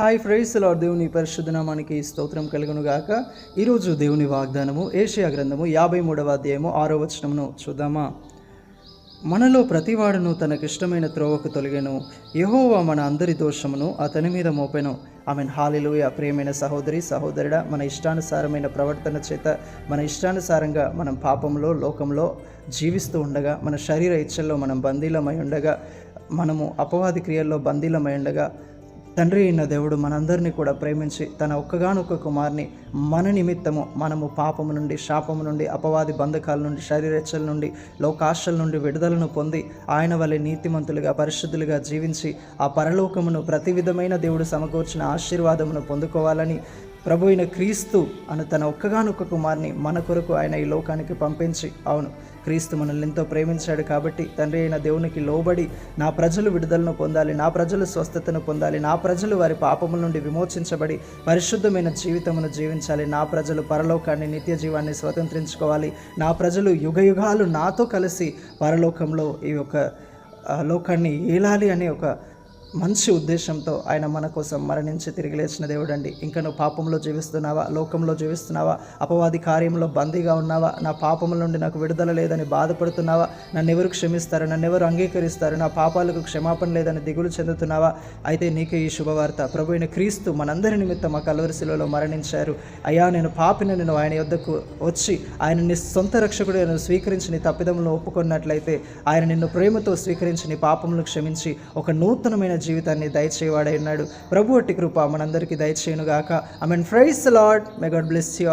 Hi fries lord దేవుని పరిశుద్ధ నామానికి స్తోత్రం కలుగును గాక ఈరోజు దేవుని వాగ్దానము ఏషియా గ్రంథము యాభై మూడవ అధ్యాయము ఆరో వచనమును చూద్దామా? మనలో ప్రతివాడును తనకిష్టమైన త్రోవకు తొలగెను. యహోవా మన అందరి దోషమును అతని మీద మోపెను. ఆమె హాలిలోయ. ప్రియమైన సహోదరి సహోదరుడ మన ఇష్టానుసారమైన ప్రవర్తన చేత మన ఇష్టానుసారంగా మనం పాపంలో లోకంలో జీవిస్తూ ఉండగా మన శరీర ఇచ్చల్లో మనం బందీలమై ఉండగా మనము అపవాది క్రియల్లో బందీలమై ఉండగా తండ్రి అయిన దేవుడు మనందరినీ కూడా ప్రేమించి తన ఒక్కగానొక్క కుమార్ని మన నిమిత్తము మనము పాపము నుండి శాపము నుండి అపవాది బంధకాల నుండి శరీరెచ్చల నుండి లోకాశల నుండి విడుదలను పొంది ఆయన వలె నీతిమంతులుగా పరిశుద్ధులుగా జీవించి ఆ పరలోకమును ప్రతి విధమైన దేవుడు సమకూర్చిన ఆశీర్వాదమును పొందుకోవాలని ప్రభు అయిన క్రీస్తు అను తన ఒక్కగానొక్క కుమార్ని మన కొరకు ఆయన ఈ లోకానికి పంపించి అవును క్రీస్తు మనల్ని ఎంతో ప్రేమించాడు కాబట్టి తండ్రి అయిన దేవునికి లోబడి నా ప్రజలు విడుదలను పొందాలి నా ప్రజలు స్వస్థతను పొందాలి నా ప్రజలు వారి పాపముల నుండి విమోచించబడి పరిశుద్ధమైన జీవితమును జీవించాలి నా ప్రజలు పరలోకాన్ని నిత్య జీవాన్ని స్వతంత్రించుకోవాలి నా ప్రజలు యుగ యుగాలు నాతో కలిసి పరలోకంలో ఈ యొక్క లోకాన్ని ఏలాలి అనే ఒక మంచి ఉద్దేశంతో ఆయన మన కోసం మరణించి తిరిగి లేచిన దేవుడు అండి ఇంకా నువ్వు పాపంలో జీవిస్తున్నావా? లోకంలో జీవిస్తున్నావా? అపవాది కార్యంలో బందీగా ఉన్నావా? నా పాపముల నుండి నాకు విడుదల లేదని బాధపడుతున్నావా? నన్ను ఎవరు క్షమిస్తారు? నన్ను ఎవరు అంగీకరిస్తారు? నా పాపాలకు క్షమాపణ లేదని దిగులు చెందుతున్నావా? అయితే నీకే ఈ శుభవార్త. ప్రభు అయిన క్రీస్తు మనందరి నిమిత్తం మా కలవరిశిలలో మరణించారు. అయ్యా నేను పాపిన నేను ఆయన యొద్దకు వచ్చి ఆయన నీ సొంత రక్షకుడు నేను స్వీకరించి నీ తప్పిదములను ఒప్పుకున్నట్లయితే ఆయన నిన్ను ప్రేమతో స్వీకరించి నీ పాపములను క్షమించి ఒక నూతనమైన జీవితాన్ని దయచేవాడై ఉన్నాడు. ప్రభు అట్టి కృప మనందరికీ దయచేయునుగాక. I mean praise Lord may God bless you